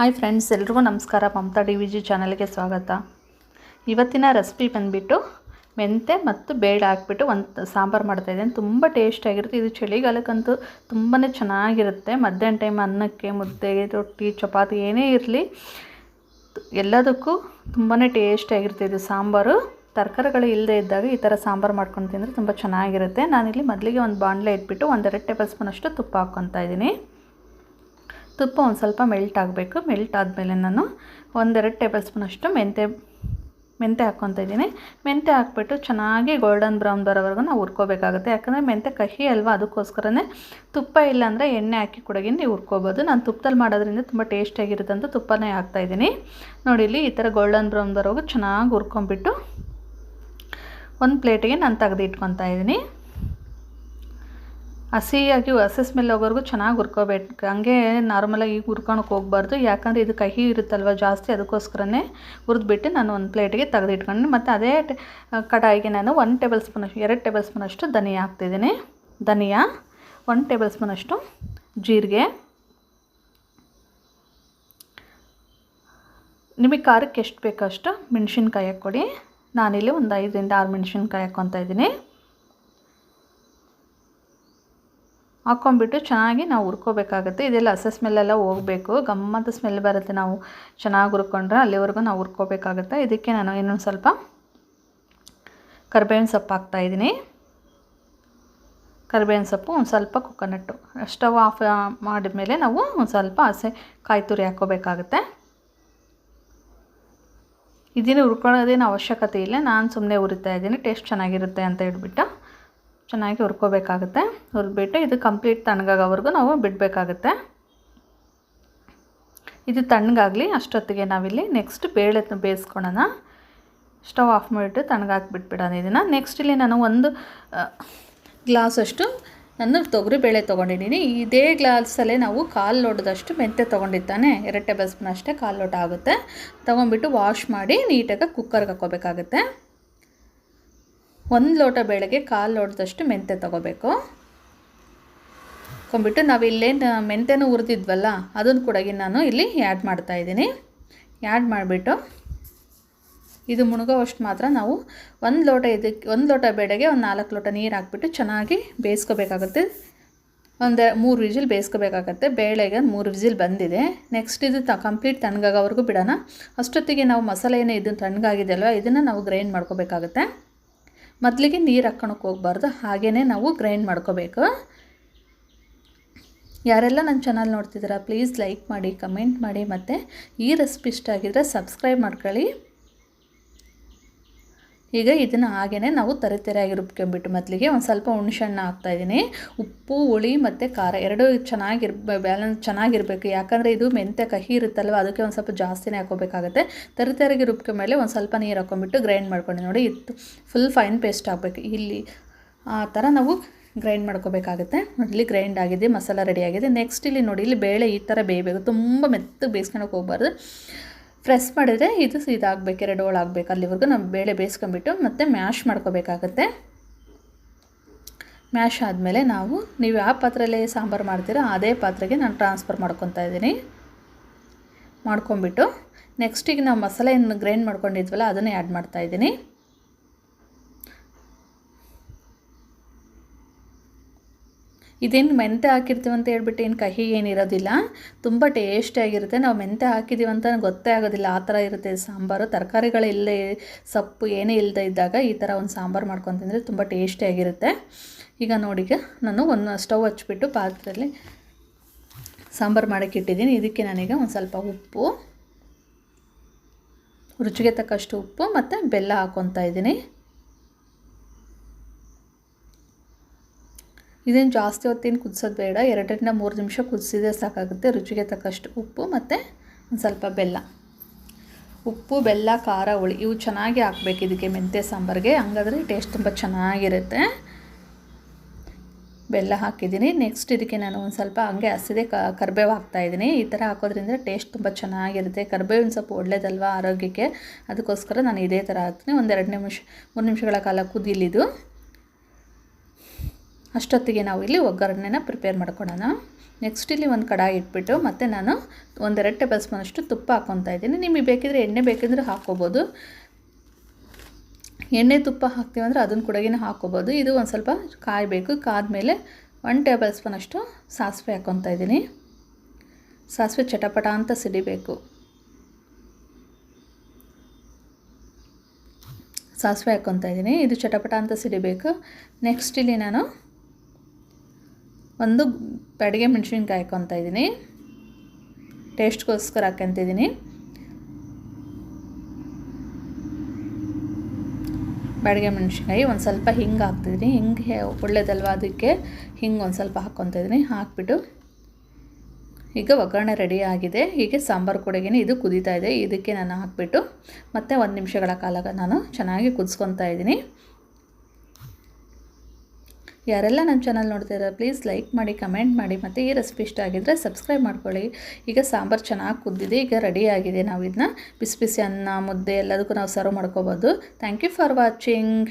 Hi friends ಎಲ್ರಿಗೂ ನಮಸ್ಕಾರ. Mamata D V G ಚಾನಲ್ಗೆ ಸ್ವಾಗತ. ಇವತ್ತಿನ ರೆಸಿಪಿ ಬಂದುಬಿಟ್ಟು ಮೆಂತೆ ಮತ್ತು ಬೇಳೆ ಹಾಕ್ಬಿಟ್ಟು ಒಂದು ಸಾಂಬಾರು ಮಾಡ್ತಾಯಿದ್ದೀನಿ ತುಂಬ ಟೇಸ್ಟಾಗಿರುತ್ತೆ ಇದು ಚಳಿಗಾಲಕ್ಕಂತೂ ತುಂಬಾ ಚೆನ್ನಾಗಿರುತ್ತೆ. ಮಧ್ಯಾಹ್ನ ಟೈಮ್ ಅನ್ನಕ್ಕೆ, ಮುದ್ದೆ, ರೊಟ್ಟಿ, ಚಪಾತಿ ಏನೇ ಇರಲಿ, ಎಲ್ಲದಕ್ಕೂ ತುಂಬಾ ಟೇಸ್ಟಾಗಿರುತ್ತೆ ಇದು ಸಾಂಬಾರು. ತರಕಾರಿಗಳು ಇಲ್ಲದೆ ಇದ್ದಾಗ ಈ ಥರ ಸಾಂಬಾರು ಮಾಡ್ಕೊಂಡು ತಿಂದರೆ ತುಂಬ ಚೆನ್ನಾಗಿರುತ್ತೆ. ನಾನಿಲ್ಲಿ ಮೊದಲಿಗೆ ಒಂದು ಬಾಣಲೆ ಇಟ್ಬಿಟ್ಟು ಒಂದೆರಡು ಟೇಬಲ್ ಸ್ಪೂನಷ್ಟು ತುಪ್ಪ ಹಾಕ್ಕೊತಾ ಇದ್ದೀನಿ. ತುಪ್ಪ ಒಂದು ಸ್ವಲ್ಪ ಮೆಲ್ಟ್ ಆಗಬೇಕು. ಮೆಲ್ಟ್ ಆದಮೇಲೆ ನಾನು ಒಂದೆರಡು ಟೇಬಲ್ ಸ್ಪೂನ್ ಅಷ್ಟು ಮೆಂತೆ ಮೆಂತೆ ಹಾಕ್ಕೊತಾ ಇದ್ದೀನಿ. ಮೆಂತೆ ಹಾಕ್ಬಿಟ್ಟು ಚೆನ್ನಾಗಿ ಗೋಲ್ಡನ್ ಬ್ರೌನ್ ಬರೋವರೆಗೂ ನಾವು ಹುರ್ಕೋಬೇಕಾಗುತ್ತೆ. ಯಾಕಂದರೆ ಮೆಂತೆ ಕಹಿ ಅಲ್ವಾ, ಅದಕ್ಕೋಸ್ಕರನೇ ತುಪ್ಪ ಇಲ್ಲಾಂದರೆ ಎಣ್ಣೆ ಹಾಕಿ ಕೊಡಗಿ ನೀವು ಹುರ್ಕೋಬೋದು. ನಾನು ತುಪ್ಪದಲ್ಲಿ ಮಾಡೋದ್ರಿಂದ ತುಂಬ ಟೇಸ್ಟಿಯಾಗಿರುತ್ತೆ ಅಂತ ತುಪ್ಪನೇ ಹಾಕ್ತಾಯಿದ್ದೀನಿ ನೋಡಿ, ಇಲ್ಲಿ ಈ ಥರ ಗೋಲ್ಡನ್ ಬ್ರೌನ್ ಬರೋವರೆಗೂ ಚೆನ್ನಾಗಿ ಹುರ್ಕೊಂಬಿಟ್ಟು ಒಂದು ಪ್ಲೇಟಿಗೆ ನಾನು ತೆಗೆದು ಇಟ್ಕೊತಾ ಇದ್ದೀನಿ. ಹಸಿಯಾಗಿ ಹಸಿ ಸ್ಮೆಲ್ ಹೋಗೋರ್ಗು ಚೆನ್ನಾಗಿ ಹುರ್ಕೋಬೇಕು ಹಂಗೆ ನಾರ್ಮಲಾಗಿ ಹುರ್ಕೊಳಕ್ಕೆ ಹೋಗ್ಬಾರ್ದು. ಯಾಕಂದರೆ ಇದು ಕಹಿ ಇರುತ್ತಲ್ವ ಜಾಸ್ತಿ, ಅದಕ್ಕೋಸ್ಕರನೇ ಹುರಿದ್ಬಿಟ್ಟು ನಾನು ಒಂದು ಪ್ಲೇಟಿಗೆ ತೆಗೆದಿಟ್ಕೊಂಡು ಮತ್ತು ಅದೇ ಕಡಾಯಿಗೆ ನಾನು ಒನ್ ಟೇಬಲ್ ಸ್ಪೂನ್ ಎರಡು ಟೇಬಲ್ ಸ್ಪೂನ್ ಅಷ್ಟು ಧನಿಯಾ ಹಾಕ್ತಿದ್ದೀನಿ. ಧನಿಯಾ ಒನ್ ಟೇಬಲ್ ಸ್ಪೂನಷ್ಟು ಜೀರಿಗೆ. ನಿಮಗೆ ಖಾರಕ್ಕೆ ಎಷ್ಟು ಬೇಕೋ ಅಷ್ಟು ಮೆಣಸಿನ್ಕಾಯಿ ಹಾಕ್ಕೊಡಿ. ನಾನಿಲ್ಲಿ ಒಂದು ಐದರಿಂದ ಆರು ಮೆಣಸಿನ್ಕಾಯಿ ಹಾಕ್ಕೊತಾ ಇದ್ದೀನಿ. ಹಾಕ್ಕೊಂಬಿಟ್ಟು ಚೆನ್ನಾಗಿ ನಾವು ಹುರ್ಕೋಬೇಕಾಗುತ್ತೆ. ಇದೆಲ್ಲ ಹಸ ಸ್ಮೆಲ್ಲೆಲ್ಲ ಹೋಗಬೇಕು. ಗಮ್ಮತ್ತು ಸ್ಮೆಲ್ ಬರುತ್ತೆ ನಾವು ಚೆನ್ನಾಗಿ ಹುರ್ಕೊಂಡ್ರೆ ಅಲ್ಲಿವರೆಗೂ ನಾವು ಹುರ್ಕೋಬೇಕಾಗುತ್ತೆ. ಇದಕ್ಕೆ ನಾನು ಇನ್ನೊಂದು ಸ್ವಲ್ಪ ಕರ್ಬೇವಿನ ಸೊಪ್ಪು ಹಾಕ್ತಾಯಿದ್ದೀನಿ ಕರ್ಬೇವಿನ ಸೊಪ್ಪು ಒಂದು ಸ್ವಲ್ಪ ಕೊಕೊನಟ್ಟು ಸ್ಟವ್ ಆಫ್ ಮಾಡಿದ ಮೇಲೆ ನಾವು ಒಂದು ಸ್ವಲ್ಪ ಹಸೆ ಕಾಯಿ ತುರಿ ಹಾಕ್ಕೋಬೇಕಾಗುತ್ತೆ. ಇದನ್ನು ಹುರ್ಕೊಳ್ಳೋದೇನು ಅವಶ್ಯಕತೆ ಇಲ್ಲ. ನಾನು ಸುಮ್ಮನೆ ಉರಿತಾ ಇದ್ದೀನಿ. ಟೇಸ್ಟ್ ಚೆನ್ನಾಗಿರುತ್ತೆ ಅಂತ ಹೇಳ್ಬಿಟ್ಟು. ಚೆನ್ನಾಗಿ ಹುರ್ಕೋಬೇಕಾಗುತ್ತೆ. ಹುರಿದ್ಬಿಟ್ಟು ಇದು ಕಂಪ್ಲೀಟ್ ತಣ್ಣಗಾಗೋವರೆಗೂ ನಾವು ಬಿಡಬೇಕಾಗುತ್ತೆ. ಇದು ತಣ್ಣಗಾಗಲಿ, ಅಷ್ಟೊತ್ತಿಗೆ ನಾವಿಲ್ಲಿ ನೆಕ್ಸ್ಟ್ ಬೇಳೆ ಬೇಯಿಸ್ಕೊಳೋಣ. ಸ್ಟವ್ ಆಫ್ ಮಾಡಿಬಿಟ್ಟು ತಣ್ಣಗಾಕ್ಬಿಟ್ಬಿಡೋಣ ಇದನ್ನು. ನೆಕ್ಸ್ಟ್ ಇಲ್ಲಿ ನಾನು ಒಂದು ಗ್ಲಾಸಷ್ಟು ನಾನು ತೊಗರಿ ಬೇಳೆ ತೊಗೊಂಡಿದ್ದೀನಿ. ಇದೇ ಗ್ಲಾಸಲ್ಲೇ ನಾವು ಕಾಲು ಲೋಟದಷ್ಟು ಮೆಂತ್ಯ ತೊಗೊಂಡಿದ್ದಾನೆ. ಎರಡು ಟೇಬಲ್ ಸ್ಪೂನ್ ಅಷ್ಟೇ ಕಾಲು ಲೋಟ ಆಗುತ್ತೆ. ತೊಗೊಂಡ್ಬಿಟ್ಟು ವಾಶ್ ಮಾಡಿ ನೀಟಾಗಿ ಕುಕ್ಕರ್ಗೆ ಹಾಕ್ಕೋಬೇಕಾಗುತ್ತೆ. ಒಂದು ಲೋಟ ಬೇಳೆಗೆ ಕಾಲು ಲೋಟದಷ್ಟು ಮೆಂತೆ ತೊಗೋಬೇಕು. ಕೊಂಬಿಟ್ಟು ನಾವು ಇಲ್ಲೇನು ಮೆಂತೆನೂ ಹುರಿದಿದ್ವಲ್ಲ ಅದನ್ನು ಕೂಡ ನಾನು ಇಲ್ಲಿ ಆ್ಯಡ್ ಮಾಡ್ತಾಯಿದ್ದೀನಿ ಆ್ಯಡ್ ಮಾಡಿಬಿಟ್ಟು ಇದು ಮುಳುಗೋವಷ್ಟು ಮಾತ್ರ ನಾವು ಒಂದು ಲೋಟ ಇದಕ್ಕೆ, ಒಂದು ಲೋಟ ಬೇಳೆಗೆ ಒಂದು ನಾಲ್ಕು ಲೋಟ ನೀರು ಹಾಕ್ಬಿಟ್ಟು ಚೆನ್ನಾಗಿ ಬೇಯಿಸ್ಕೋಬೇಕಾಗುತ್ತೆ. ಒಂದು ಮೂರು ವಿಜಿಲ್ ಬೇಯಿಸ್ಕೋಬೇಕಾಗತ್ತೆ. ಬೇಳೆಗೆ ಮೂರು ವಿಜಿಲ್ ಬಂದಿದೆ. ನೆಕ್ಸ್ಟ್ ಇದು ತ ಕಂಪ್ಲೀಟ್ ತಣ್ಣಗಾಗೋವರೆಗೂ ಬಿಡೋಣ. ಅಷ್ಟೊತ್ತಿಗೆ ನಾವು ಮಸಾಲೆ ಏನೇ ಇದು ತಣ್ಣಗಾಗಿದೆ ಅಲ್ವ ಇದನ್ನು ನಾವು ಗ್ರೈಂಡ್ ಮಾಡ್ಕೋಬೇಕಾಗತ್ತೆ. ಮೊದಲಿಗೆ ನೀರು ಹಾಕ್ಕೊಳಕ್ಕೆ ಹೋಗ್ಬಾರ್ದು ಹಾಗೇ ನಾವು ಗ್ರೈಂಡ್ ಮಾಡ್ಕೋಬೇಕು. ಯಾರೆಲ್ಲ ನನ್ನ ಚಾನಲ್ ನೋಡ್ತಿದ್ದೀರಾ ಪ್ಲೀಸ್ ಲೈಕ್ ಮಾಡಿ ಕಮೆಂಟ್ ಮಾಡಿ, ಮತ್ತು ಈ ರೆಸಿಪಿ ಇಷ್ಟ ಆಗಿದ್ದರೆ ಸಬ್ಸ್ಕ್ರೈಬ್ ಮಾಡ್ಕೊಳ್ಳಿ. ಈಗ ಇದನ್ನು ಹಾಗೇ ನಾವು ತರತೆರೆಯಾಗಿ ರುಬ್ಕೊಂಬಿಟ್ಟು ಮೊದಲಿಗೆ ಒಂದು ಸ್ವಲ್ಪ ಹುಣಸೆಹಣ್ಣು ಹಾಕ್ತಾಯಿದ್ದೀನಿ ಉಪ್ಪು, ಹುಳಿ ಮತ್ತು ಖಾರ ಎರಡೂ ಚೆನ್ನಾಗಿರ್ ಬ್ಯಾಲೆನ್ಸ್ ಚೆನ್ನಾಗಿರಬೇಕು. ಯಾಕಂದರೆ ಇದು ಮೆಂತ್ಯ ಕಹಿ ಇರುತ್ತಲ್ವ, ಅದಕ್ಕೆ ಒಂದು ಸ್ವಲ್ಪ ಜಾಸ್ತಿನೇ ಹಾಕೋಬೇಕಾಗುತ್ತೆ. ತರಿತರಿಯಾಗಿ ರುಬ್ಕೊಂಡ್ಮೇಲೆ ಒಂದು ಸ್ವಲ್ಪ ನೀರು ಹಾಕ್ಕೊಂಬಿಟ್ಟು ಗ್ರೈಂಡ್ ಮಾಡ್ಕೊಂಡು ನೋಡಿ ಇತ್ತು ಫುಲ್ ಫೈನ್ ಪೇಸ್ಟ್ ಆಗಬೇಕು. ಇಲ್ಲಿ ಆ ಥರ ನಾವು ಗ್ರೈಂಡ್ ಮಾಡ್ಕೋಬೇಕಾಗುತ್ತೆ. ಇಲ್ಲಿ ಗ್ರೈಂಡ್ ಆಗಿದೆ, ಮಸಾಲ ರೆಡಿ ಆಗಿದೆ. ನೆಕ್ಸ್ಟ್ ಇಲ್ಲಿ ನೋಡಿ, ಇಲ್ಲಿ ಬೇಳೆ ಈ ಥರ ಬೇಯಬೇಕು. ತುಂಬ ಮೆತ್ತಗೆ ಬೇಯಿಸ್ಕೊಳಕ್ಕೆ ಹೋಗ್ಬಾರ್ದು. ಪ್ರೆಸ್ ಮಾಡಿದರೆ ಇದು ಇದಾಗಬೇಕು, ಎರಡು ಹೋಳು ಆಗಬೇಕು. ಅಲ್ಲಿವರೆಗೂ ನಾವು ಬೇಳೆ ಬೇಯಿಸ್ಕೊಂಬಿಟ್ಟು ಮತ್ತು ಮ್ಯಾಶ್ ಮಾಡ್ಕೋಬೇಕಾಗತ್ತೆ. ಮ್ಯಾಶ್ ಆದಮೇಲೆ ನಾವು, ನೀವು ಯಾವ ಪಾತ್ರೆಯಲ್ಲಿ ಸಾಂಬಾರು ಮಾಡ್ತೀರೋ ಅದೇ ಪಾತ್ರೆಗೆ ನಾನು ಟ್ರಾನ್ಸ್ಫರ್ ಮಾಡ್ಕೊತಾ ಇದ್ದೀನಿ. ಮಾಡ್ಕೊಂಬಿಟ್ಟು ನೆಕ್ಸ್ಟಿಗೆ ನಾವು ಮಸಾಲೆಯನ್ನು ಗ್ರೈಂಡ್ ಮಾಡ್ಕೊಂಡಿದ್ವಲ್ಲ, ಅದನ್ನೇ ಆ್ಯಡ್ ಮಾಡ್ತಾಯಿದ್ದೀನಿ ಇದೇನು ಮೆಂತೆ ಹಾಕಿರ್ತೀವಿ ಅಂತ ಹೇಳ್ಬಿಟ್ಟು ಏನು ಕಹಿ ಏನಿರೋದಿಲ್ಲ ತುಂಬ ಟೇಸ್ಟಿಯಾಗಿರುತ್ತೆ ನಾವು ಮೆಂತೆ ಹಾಕಿದ್ದೀವಿ ಅಂತ ಗೊತ್ತೇ ಆಗೋದಿಲ್ಲ. ಆ ಥರ ಇರುತ್ತೆ ಸಾಂಬಾರು. ತರಕಾರಿಗಳಿಲ್ಲದೆ ಸೊಪ್ಪು ಏನೇ ಇಲ್ಲದೆ ಇದ್ದಾಗ ಈ ಥರ ಒಂದು ಸಾಂಬಾರು ಮಾಡ್ಕೊಂಡು ತಿಂದರೆ ತುಂಬ ಟೇಸ್ಟಿಯಾಗಿರುತ್ತೆ ಈಗ ನೋಡಿಗೆ ನಾನು ಒಂದು ಸ್ಟವ್ ಹಚ್ಚಿಬಿಟ್ಟು ಪಾತ್ರೆಯಲ್ಲಿ ಸಾಂಬಾರು ಮಾಡೋಕ್ಕೆ ಇಟ್ಟಿದ್ದೀನಿ. ಇದಕ್ಕೆ ನನಗೆ ಒಂದು ಸ್ವಲ್ಪ ಉಪ್ಪು, ರುಚಿಗೆ ತಕ್ಕಷ್ಟು ಉಪ್ಪು ಮತ್ತು ಬೆಲ್ಲ ಹಾಕ್ಕೊತಾ ಇದ್ದೀನಿ. ಇದೇನು ಜಾಸ್ತಿ ಹೊತ್ತೇನು ಕುದಿಸೋದು ಬೇಡ, ಎರಡರಿಂದ ಮೂರು ನಿಮಿಷ ಕುದಿಸಿದ್ರೆ ಸಾಕಾಗುತ್ತೆ. ರುಚಿಗೆ ತಕ್ಕಷ್ಟು ಉಪ್ಪು ಮತ್ತು ಒಂದು ಸ್ವಲ್ಪ ಬೆಲ್ಲ. ಉಪ್ಪು, ಬೆಲ್ಲ, ಖಾರ, ಹುಳಿ ಇವು ಚೆನ್ನಾಗಿ ಹಾಕ್ಬೇಕು ಇದಕ್ಕೆ ಮೆಂತ್ಯ, ಸಾಂಬಾರಿಗೆ. ಹಂಗಾದ್ರೆ ಟೇಸ್ಟ್ ತುಂಬ ಚೆನ್ನಾಗಿರುತ್ತೆ. ಬೆಲ್ಲ ಹಾಕಿದ್ದೀನಿ. ನೆಕ್ಸ್ಟ್ ಇದಕ್ಕೆ ನಾನು ಒಂದು ಸ್ವಲ್ಪ ಹಂಗೆ ಹಸಿದೆ ಕ, ಕರ್ಬೇವು ಹಾಕ್ತಾಯಿದ್ದೀನಿ ಈ ಥರ ಹಾಕೋದ್ರಿಂದ ಟೇಸ್ಟ್ ತುಂಬ ಚೆನ್ನಾಗಿರುತ್ತೆ. ಕರ್ಬೇವಿನ ಸ್ವಲ್ಪ ಒಳ್ಳೇದಲ್ವ ಆರೋಗ್ಯಕ್ಕೆ? ಅದಕ್ಕೋಸ್ಕರ ನಾನು ಇದೇ ಥರ ಹಾಕ್ತೀನಿ. ಒಂದೆರಡು ನಿಮಿಷ, ಮೂರು ನಿಮಿಷಗಳ ಕಾಲ ಕುದಿಲಿದು ಅಷ್ಟೊತ್ತಿಗೆ ನಾವು ಇಲ್ಲಿ ಒಗ್ಗರಣೆನ ಪ್ರಿಪೇರ್ ಮಾಡ್ಕೊಳ್ಳೋಣ ನೆಕ್ಸ್ಟ್ ಇಲ್ಲಿ ಒಂದು ಕಡಾಯಿ ಇಟ್ಬಿಟ್ಟು ಮತ್ತು ನಾನು ಒಂದೆರಡು ಟೇಬಲ್ ಸ್ಪೂನಷ್ಟು ತುಪ್ಪ ಹಾಕ್ಕೊತಾ ಇದ್ದೀನಿ. ನಿಮಗೆ ಬೇಕಿದ್ರೆ ಎಣ್ಣೆ ಬೇಕಿದ್ರೆ ಹಾಕ್ಕೋಬೋದು. ಎಣ್ಣೆ ತುಪ್ಪ ಹಾಕ್ತೀವಂದ್ರೆ ಅದನ್ನು ಕೂಡಗಿನ ಹಾಕ್ಕೋಬೋದು. ಇದು ಒಂದು ಸ್ವಲ್ಪ ಕಾಯಬೇಕು. ಕಾದ್ಮೇಲೆ ಒನ್ ಟೇಬಲ್ ಸ್ಪೂನಷ್ಟು ಸಾಸಿವೆ ಹಾಕ್ಕೊತಾ ಇದ್ದೀನಿ. ಸಾಸಿವೆ ಚಟಪಟ ಅಂತ ಸಿಡಿಬೇಕು. ಸಾಸಿವೆ ಹಾಕ್ಕೊತಾ ಇದ್ದೀನಿ. ಇದು ಚಟಪಟ ಅಂತ ಸಿಡಿಬೇಕು. ನೆಕ್ಸ್ಟ್ ಇಲ್ಲಿ ನಾನು ಒಂದು ಬ್ಯಾಡಿಗೆ ಮೆಣಸಿನ್ಕಾಯಿ ಹಾಕ್ಕೊತಾ ಇದ್ದೀನಿ. ಟೇಸ್ಟ್ಗೋಸ್ಕರ ಹಾಕ್ಕೊಂತಿದ್ದೀನಿ. ಬ್ಯಾಡಿಗೆ ಮೆಣಸಿನ್ಕಾಯಿ ಒಂದು ಸ್ವಲ್ಪ ಹಿಂಗೆ ಹಾಕ್ತಿದ್ದೀನಿ. ಹಿಂಗೆ ಒಳ್ಳೇದಲ್ವ ಅದಕ್ಕೆ ಹಿಂಗೆ ಒಂದು ಸ್ವಲ್ಪ ಹಾಕ್ಕೊತಿದ್ದೀನಿ ಹಾಕ್ಬಿಟ್ಟು ಈಗ ಒಗ್ಗರಣೆ ರೆಡಿ ಆಗಿದೆ. ಹೀಗೆ ಸಾಂಬಾರು ಕೊಡಗೇನೆ ಇದು ಕುದೀತಾ ಇದೆ. ಇದಕ್ಕೆ ನಾನು ಹಾಕ್ಬಿಟ್ಟು ಮತ್ತೆ ಒಂದು ನಿಮಿಷಗಳ ಕಾಲ ನಾನು ಚೆನ್ನಾಗಿ ಕುದಿಸ್ಕೊತಾ ಇದ್ದೀನಿ. ಯಾರೆಲ್ಲ ನಮ್ಮ ಚಾನಲ್ ನೋಡ್ತೀರ ಪ್ಲೀಸ್ ಲೈಕ್ ಮಾಡಿ ಕಮೆಂಟ್ ಮಾಡಿ, ಮತ್ತು ಈ ರೆಸಿಪಿ ಇಷ್ಟ ಆಗಿದ್ದರೆ ಸಬ್ಸ್ಕ್ರೈಬ್ ಮಾಡ್ಕೊಳ್ಳಿ. ಈಗ ಸಾಂಬಾರು ಚೆನ್ನಾಗಿ ಕುದ್ದಿದೆ, ಈಗ ರೆಡಿ ಆಗಿದೆ. ನಾವು ಇದನ್ನ ಬಿಸಿ ಬಿಸಿ ಅನ್ನ, ಮುದ್ದೆ ಎಲ್ಲದಕ್ಕೂ ನಾವು ಸರ್ವ್ ಮಾಡ್ಕೋಬೋದು. Thank you for watching